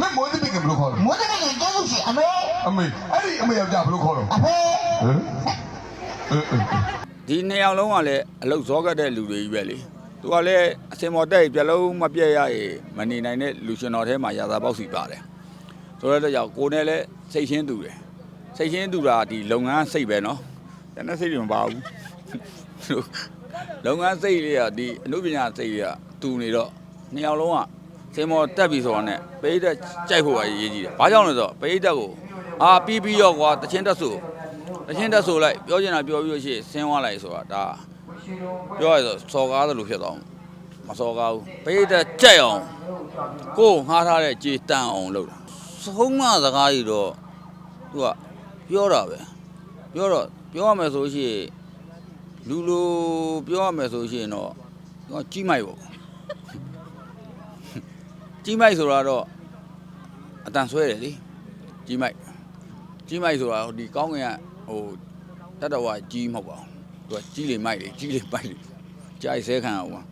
မင်းမွေးတဲ့ကဘယ်လိုခေါ်လဲမိုးတကယ်ကျေးဇူးရှင်အမေအမေအဲ့ဒီအမေယောက်ျားဘယ်လိုခေါ်လဲအဖေဟမ်အဲအဲဒီနှစ်ယောက်လုံးကလည်းအလုတ်ဇောကတ်တဲ့လူတွေကြီးပဲလေသူကလည်းအစင်မော်တက်ပြက်လုံးမပြက်ရရေမနေနိုင်တဲ့လူရှင်တော်ထဲမှာရာသာပေါက်စီပါတယ်ဆိုတော့ကြောင့်ကိုနဲ့လည်းစိတ်ချင်းတူတယ်စိတ်ချင်းတူတာဒီလုပ်ငန်းစိတ်ပဲနော်တနေ့စိတ်တွေမပါဘူးလုပ်ငန်းစိတ်တွေကဒီအမှုပညာစိတ်တွေကတူနေတော့နှစ်ယောက်လုံးက စင်မော်တက်ပြီဆိုတော့ ਨੇ ပိဋကကြိုက်ဖို့အရေးကြီးတယ်ဘာကြောင့်လဲဆိုတော့ပိဋကကိုအာပြီးပြီးတော့ကွာတချင်းတက်ဆိုတချင်းတက်ဆိုလိုက်ပြောချင်တာပြောပြီးလို့ရှိရင်ဆင်းသွားလိုက်ဆိုတာဒါပြောရဆိုစော်ကားသလိုဖြစ်သွားမှာမစော်ကားဘူးပိတ်တက်ကြက်အောင်ကိုယ်ငှားထားတဲ့ကြေတန်အောင်လုပ်တာဆုံးမစကားကြီးတော့သူကပြောတာပဲပြောတော့ပြောရမယ်ဆိုရှိရင်လူလိုပြောရမယ်ဆိုရှိရင်တော့သူကကြီးမိုက်ပေါ့ ကြီးမိုက်ဆိုတာတော့အတန်ဆွဲတယ်လေကြီးမိုက်ကြီးမိုက်ဆိုတာဒီကောင်းကင်ကဟိုတတဝကြီးမဟုတ်ပါဘူးသူကကြီးလေမိုက်လေကြီးလေမိုက်လေကြာဆဲခံအောင်ပါ